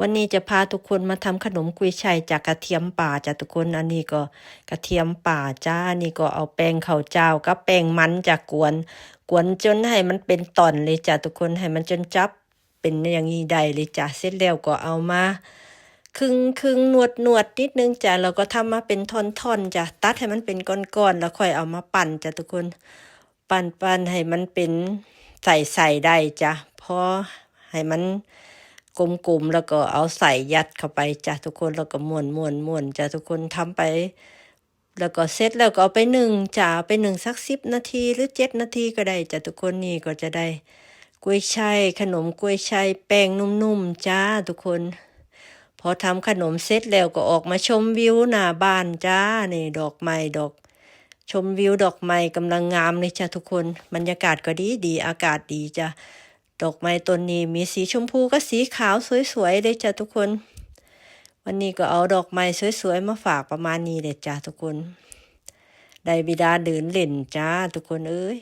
วันนี้จะพาทุกคนมาทำขนมกุยช่ายจากกระเทียมป่าจ้ะทุกคนอันนี้ก็กระเทียมป่าจ้านนี้ก็เอาแป้งข้าวเจ้ากับแป้งมันจากกวน กวนจนให้มันเป็นตอนเลยจ้ะทุกคนให้มันจนจับเป็นอย่างนี้ได้เลยจ้ะเสร็จแล้วก็เอามาครึ่งครึ่งนวดนวดนิดนึงจ้ะแล้วก็ทำมาเป็นท่อนๆจ้ะตัดให้มันเป็นก้อนๆแล้วค่อยเอามาปั่นจ้ะทุกคน ปั่นปั่นให้มันเป็นใส่ใส่ได้จ้ะพอให้มัน กลมๆแล้วก็เอาใส่ยัดเข้าไปจ้ะทุกคนแล้วก็ม้วนม้วนม้วนจ้ะทุกคนทำไป แล้วก็เสร็จแล้วก็เอาไปหนึ่งจ้ะเอาไปหนึ่งสักสิบนาทีหรือเจ็ดนาทีก็ได้จ้ะทุกคนนี่ก็จะได้กล้วยช่ายขนมกล้วยช่ายแป้งนุ่มๆจ้าทุกคน พอทำขนมเสร็จแล้วก็ออกมาชมวิวหน้าบ้านจ้านี่ดอกไม้ดอก ชมวิวดอกไม้กำลังงามเลยจ้ะทุกคนบรรยากาศก็ดีดีอากาศดีจ้ะ ดอกไม้ต้นนี้มีสีชมพูกับสีขาวสวยๆเลยจ้ะทุกคน วันนี้ก็เอาดอกไม้สวยๆมาฝากประมาณนี้เลยจ้ะทุกคน ได้บิดาเดินเล่นจ้าทุกคนเอ้ย